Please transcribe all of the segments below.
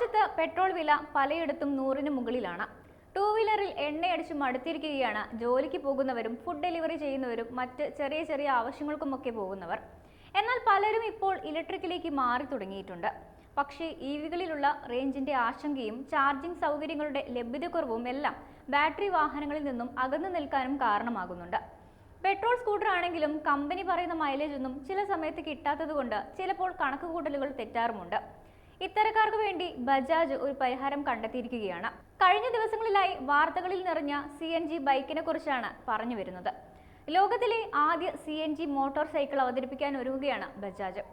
രാജ്യത്ത് പെട്രോൾ വില പലയിടത്തും നൂറിന് മുകളിലാണ്. ടൂ വീലറിൽ എണ്ണയടിച്ച് മടുത്തിരിക്കുകയാണ് ജോലിക്ക് പോകുന്നവരും ഫുഡ് ഡെലിവറി ചെയ്യുന്നവരും മറ്റ് ചെറിയ ചെറിയ ആവശ്യങ്ങൾക്കുമൊക്കെ പോകുന്നവർ. എന്നാൽ പലരും ഇപ്പോൾ ഇലക്ട്രിക്കിലേക്ക് മാറി തുടങ്ങിയിട്ടുണ്ട്. പക്ഷേ ഇ വികളിലുള്ള റേഞ്ചിന്റെ ആശങ്കയും ചാർജിംഗ് സൗകര്യങ്ങളുടെ ലഭ്യതക്കുറവും എല്ലാം ബാറ്ററി വാഹനങ്ങളിൽ നിന്നും അകന്നു നിൽക്കാനും കാരണമാകുന്നുണ്ട്. പെട്രോൾ സ്കൂട്ടർ ആണെങ്കിലും കമ്പനി പറയുന്ന മൈലേജ് ഒന്നും ചില സമയത്ത് കിട്ടാത്തതുകൊണ്ട് ചിലപ്പോൾ കണക്കുകൂട്ടലുകൾ തെറ്റാറുമുണ്ട്. ഇത്തരക്കാർക്ക് വേണ്ടി ബജാജ് ഒരു പരിഹാരം കണ്ടെത്തിയിരിക്കുകയാണ്. കഴിഞ്ഞ ദിവസങ്ങളിലായി വാർത്തകളിൽ നിറഞ്ഞ സി എൻ ജി ബൈക്കിനെ കുറിച്ചാണ് പറഞ്ഞു വരുന്നത്. ലോകത്തിലെ ആദ്യ C N G motorcycle അവതരിപ്പിക്കാൻ ഒരുങ്ങുകയാണ് ബജാജ്.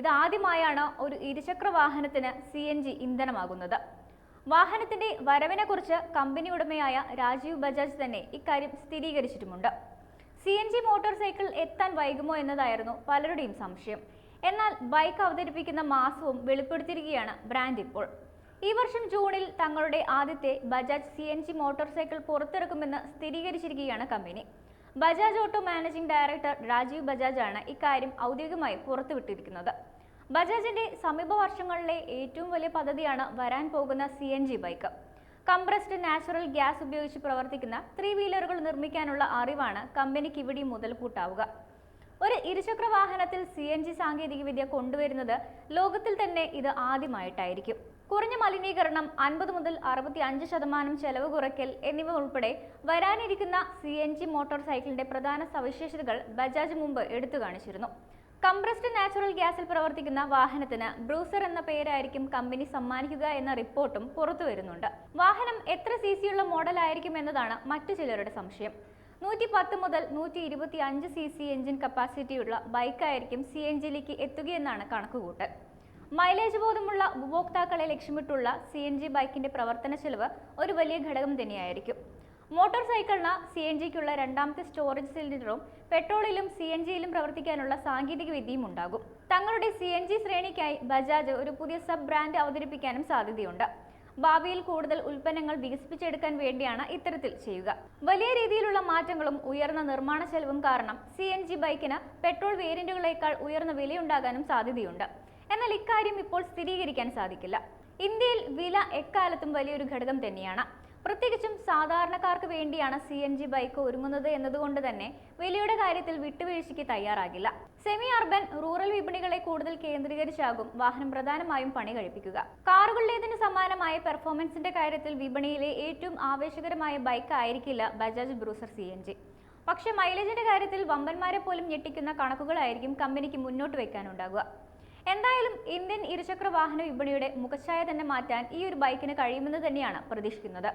ഇത് ആദ്യമായാണ് ഒരു ഇരുചക്ര വാഹനത്തിന് സി എൻ ജി ഇന്ധനമാകുന്നത്. വാഹനത്തിന്റെ വരവിനെക്കുറിച്ച് കമ്പനി ഉടമയായ രാജീവ് ബജാജ് തന്നെ ഇക്കാര്യം സ്ഥിരീകരിച്ചിട്ടുമുണ്ട്. C N G motorcycle എത്താൻ വൈകുമോ എന്നതായിരുന്നു പലരുടെയും സംശയം. എന്നാൽ ബൈക്ക് അവതരിപ്പിക്കുന്ന മാസവും വെളിപ്പെടുത്തിയിരിക്കുകയാണ് ബ്രാൻഡ് ഇപ്പോൾ. ഈ വർഷം ജൂണിൽ തങ്ങളുടെ ആദ്യത്തെ Bajaj C N G motorcycle പുറത്തിറക്കുമെന്ന് സ്ഥിരീകരിച്ചിരിക്കുകയാണ് company. Bajaj auto managing director Rajiv Bajaj ആണ് ഇക്കാര്യം ഔദ്യോഗികമായി പുറത്തുവിട്ടിരിക്കുന്നത്. ബജാജിന്റെ സമീപ വർഷങ്ങളിലെ ഏറ്റവും വലിയ പദ്ധതിയാണ് വരാൻ പോകുന്ന C N G bike. Compressed natural gas ഉപയോഗിച്ച് പ്രവർത്തിക്കുന്ന ത്രീ വീലറുകൾ നിർമ്മിക്കാനുള്ള അറിവാണ് കമ്പനിക്ക് ഇവിടെ മുതൽക്കൂട്ടാവുക. ഒരു ഇരുചക്ര വാഹനത്തിൽ സി എൻ ജി സാങ്കേതികവിദ്യ കൊണ്ടുവരുന്നത് ലോകത്തിൽ തന്നെ ഇത് ആദ്യമായിട്ടായിരിക്കും. കുറഞ്ഞ മലിനീകരണം അൻപത് മുതൽ അറുപത്തി അഞ്ച് ശതമാനം ചെലവ് കുറയ്ക്കൽ എന്നിവ ഉൾപ്പെടെ വരാനിരിക്കുന്ന സി എൻ ജി മോട്ടോർ സൈക്കിളിന്റെ പ്രധാന സവിശേഷതകൾ ബജാജ് മുമ്പ് എടുത്തു കാണിച്ചിരുന്നു. കംപ്രസ്ഡ് നാച്ചുറൽ ഗ്യാസിൽ പ്രവർത്തിക്കുന്ന വാഹനത്തിന് ബ്രൂസർ എന്ന പേരായിരിക്കും കമ്പനി സമ്മാനിക്കുക എന്ന റിപ്പോർട്ടും പുറത്തു വരുന്നുണ്ട് വാഹനം എത്ര സി സിയുള്ള മോഡലായിരിക്കും എന്നതാണ് മറ്റു ചിലരുടെ സംശയം. നൂറ്റി പത്ത് മുതൽ നൂറ്റി ഇരുപത്തി അഞ്ച് സി സി എഞ്ചിൻ കപ്പാസിറ്റിയുള്ള ബൈക്കായിരിക്കും സി എൻ ജിയിലേക്ക് എത്തുകയെന്നാണ് കണക്കുകൂട്ടൽ. മൈലേജ് ബോധമുള്ള ഉപഭോക്താക്കളെ ലക്ഷ്യമിട്ടുള്ള സി എൻ ജി ബൈക്കിന്റെ പ്രവർത്തന ചെലവ് ഒരു വലിയ ഘടകം തന്നെയായിരിക്കും. മോട്ടോർ സൈക്കിളിന് സി എൻ ജിക്കുള്ള രണ്ടാമത്തെ സ്റ്റോറേജ് സിലിണ്ടറും പെട്രോളിലും സി എൻ ജിയിലും പ്രവർത്തിക്കാനുള്ള സാങ്കേതിക വിദ്യയും ഉണ്ടാകും. തങ്ങളുടെ സി എൻ ജി ശ്രേണിക്കായി ബജാജ് ഒരു പുതിയ സബ് ബ്രാൻഡ് അവതരിപ്പിക്കാനും സാധ്യതയുണ്ട്. ഭാവിയിൽ കൂടുതൽ ഉൽപ്പന്നങ്ങൾ വികസിപ്പിച്ചെടുക്കാൻ വേണ്ടിയാണ് ഇത്തരത്തിൽ ചെയ്യുക. വലിയ രീതിയിലുള്ള മാറ്റങ്ങളും ഉയർന്ന നിർമ്മാണ ചെലവും കാരണം സി എൻ ജി ബൈക്കിന് പെട്രോൾ വേരിയന്റുകളേക്കാൾ ഉയർന്ന വിലയുണ്ടാകാനും സാധ്യതയുണ്ട്. എന്നാൽ ഇക്കാര്യം ഇപ്പോൾ സ്ഥിരീകരിക്കാൻ സാധിക്കില്ല. ഇന്ത്യയിൽ വില എക്കാലത്തും വലിയൊരു ഘടകം തന്നെയാണ്. പ്രത്യേകിച്ചും സാധാരണക്കാർക്ക് വേണ്ടിയാണ് സി എൻ ജി ബൈക്ക് ഒരുങ്ങുന്നത് എന്നതുകൊണ്ട് തന്നെ വിലയുടെ കാര്യത്തിൽ വിട്ടുവീഴ്ചയ്ക്ക് തയ്യാറാകില്ല. സെമി അർബൻ റൂറൽ വിപണികളെ കൂടുതൽ കേന്ദ്രീകരിച്ചാകും വാഹനം പ്രധാനമായും പണി കഴിപ്പിക്കുക. കാറുകളുടേതിന് സമാനമായ പെർഫോമൻസിന്റെ കാര്യത്തിൽ വിപണിയിലെ ഏറ്റവും ആവേശകരമായ ബൈക്ക് ആയിരിക്കില്ല Bajaj Bruiser C N G. പക്ഷേ മൈലേജിന്റെ കാര്യത്തിൽ വമ്പന്മാരെ പോലും ഞെട്ടിക്കുന്ന കണക്കുകളായിരിക്കും കമ്പനിക്ക് മുന്നോട്ട് വയ്ക്കാനുണ്ടാകുക എന്തായാലും ഇന്ത്യൻ ഇരുചക്ര വാഹന വിപണിയുടെ മുഖച്ഛായ തന്നെ മാറ്റാൻ ഈ ഒരു ബൈക്കിന് കഴിയുമെന്ന് തന്നെയാണ് പ്രതീക്ഷിക്കുന്നത്.